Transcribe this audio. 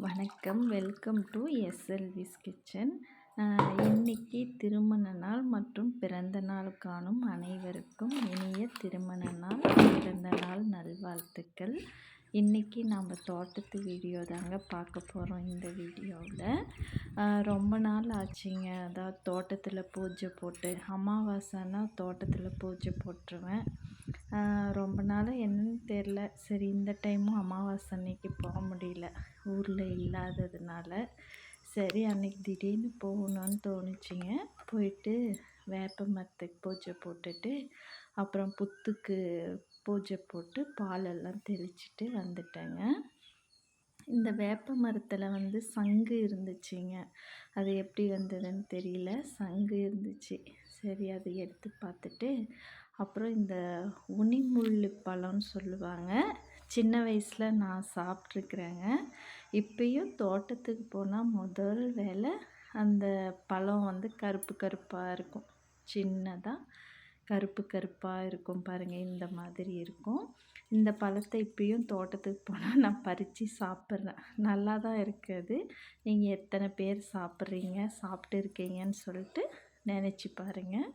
வணக்கம். Welcome to SLVS kitchen. இன்னைக்கு திருமண நாள் மற்றும் பிறந்த நாள் காணும் அனைவருக்கும் இனிய திருமண நாள் பிறந்த நாள் நல்வாழ்த்துக்கள். இன்றைக்கி நம்ம தோட்டத்து வீடியோ தாங்க பார்க்க போகிறோம் இந்த வீடியோவில். ரொம்ப நாள் ஆச்சுங்க. அதாவது தோட்டத்தில் பூஜை போட்டு அமாவாசைன்னா தோட்டத்தில் பூஜை போட்டுருவேன். ரொம்ப நாளாக என்னன்னு தெரில சரி இந்த டைமும் அமாவாசை அன்னைக்கு போக முடியல. ஊரில் இல்லாததுனால. சரி அன்னைக்கு திடீர்னு போகணுன்னு தோணுச்சிங்க. போயிட்டு வேப்ப மரத்துக்கு பூஜை போட்டுட்டு அப்புறம் புத்துக்கு பூஜை போட்டு பாலெல்லாம் தெளிச்சிட்டு வந்துட்டேங்க. இந்த வேப்ப மரத்தில் வந்து சங்கு இருந்துச்சுங்க. அது எப்படி வந்ததுன்னு தெரியல. சங்கு இருந்துச்சு. சரி அதை எடுத்து பார்த்துட்டு அப்புறம் இந்த உனிமுள்ளு பழம்னு சொல்லுவாங்க. சின்ன வயசில் நான் சாப்பிட்ருக்குறேங்க இப்போயும் தோட்டத்துக்கு போனால் முதல் வேலை அந்த பழம் வந்து கருப்பு கருப்பாக இருக்கும். சின்னதாக கருப்பு கருப்பாக இருக்கும் பாருங்கள் இந்த மாதிரி இருக்கும். இந்த பழத்தை இப்பயும் தோட்டத்துக்கு போனால் நான் பறித்து சாப்பிட்றேன். நல்லா தான் இருக்குது நீங்கள் எத்தனை பேர் சாப்பிட்றீங்க சாப்பிட்டு இருக்கீங்கன்னு சொல்லிட்டு நினச்சி பாருங்கள்